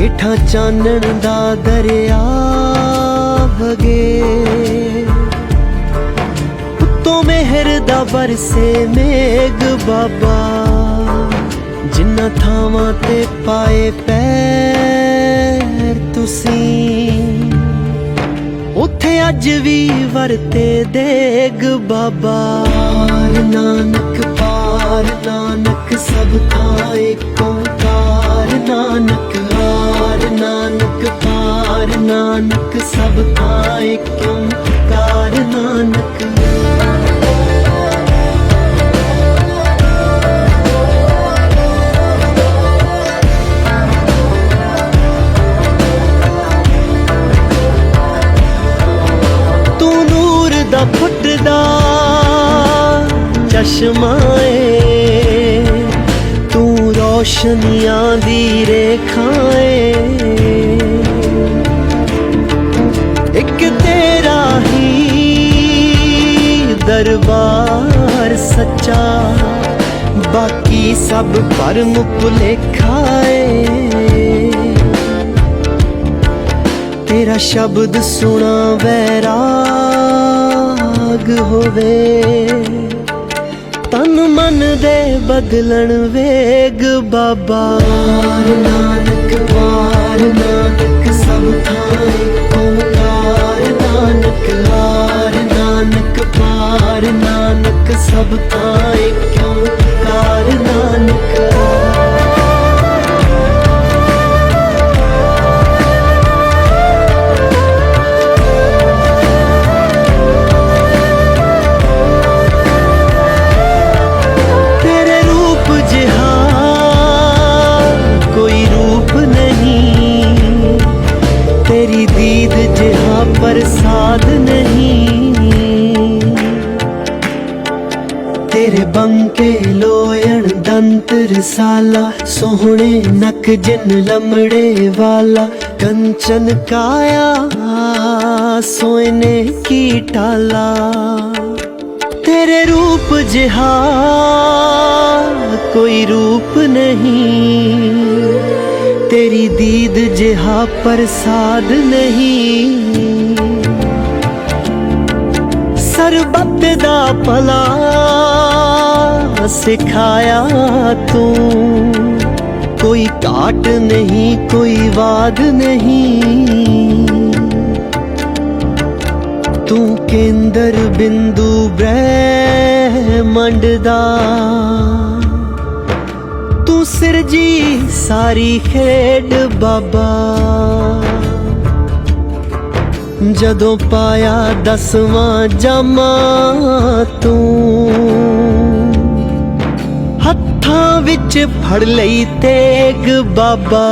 ਹੇਠਾਂ ਚਾਨਣ ਦਾ ਦਰਿਆ ਵਗੇ। ਉੱਤੋਂ ਮਿਹਰ ਦਾ ਵਰਸੇ ਮੇਘ ਬਾਬਾ। ਜਿੰਨਾ ਥਾਵਾਂ ਤੇ ਪਾਏ ਪੈਰ ਤੁਸੀਂ, ਉੱਥੇ ਅੱਜ ਵੀ ਵਰਤੇ ਦੇਗ ਬਾਬਾ। ਨਾਨਕ ਪਾਰ, ਨਾਨਕ ਸਭ ਥਾਂ ਏਕ ਚਸ਼ਮਾ ਤੂੰ ਰੋਸ਼ਨੀਆਂ ਦੀ ਰੇਖਾ ਇੱਕ ਤੇਰਾ ਹੀ ਦਰਬਾਰ ਸੱਚਾ, ਬਾਕੀ ਸਭ ਭਰਮ ਭੁਲੇਖਾ ਏ ਤੇਰਾ ਸ਼ਬਦ ਸੁਣਾ ਵੈਰਾਗ ਹੋਵੇ। ਤਨ ਮਨ ਦੇ ਬਦਲਣ ਵੇਗ ਬਾਬਾ। ਵਾਰ ਨਾਨਕ ਵਾਰ, ਨਾਨਕ ਸਭ ਥਾਂ ਏਕ ਨਾਨਕ ਹਾਰ ਨਾਨਕ ਪਾਰ, ਨਾਨਕ ਸਭ ਥਾਂ ਦੰਤ ਰਸਾਲਾ ਸੋਹਣੇ ਨਕ ਜਿਨ ਲਮੜੇ ਵਾਲਾ ਕੰਚਨ ਕਾਇਆ ਸੋਇਨੇ ਕੀ ਟਾਲਾ ਤੇਰੇ ਰੂਪ ਜਿਹਾ ਕੋਈ ਰੂਪ ਨਹੀਂ ਤੇਰੀ ਦੀਦ ਜਿਹਾ ਪ੍ਰਸਾਦ ਨਹੀਂ ਸਰਬੱਤ ਦਾ ਭਲਾ ਸਿਖਾਇਆ ਤੂੰ? ਕੋਈ ਘਾਟ ਨਹੀਂ, ਕੋਈ ਵਾਦ ਨਹੀਂ। ਤੂੰ ਕੇਂਦਰ ਬਿੰਦੂ ਬ੍ਰਹਿਮੰਡ ਦਾ। ਤੂੰ ਸਿਰਜੀ ਸਾਰੀ ਖੇਡ ਬਾਬਾ। ਜਦੋਂ ਪਾਇਆ ਦਸਵਾਂ ਜਾਮਾ 'ਚ ਫੜ ਲਈ ਤੇਗ ਬਾਬਾ।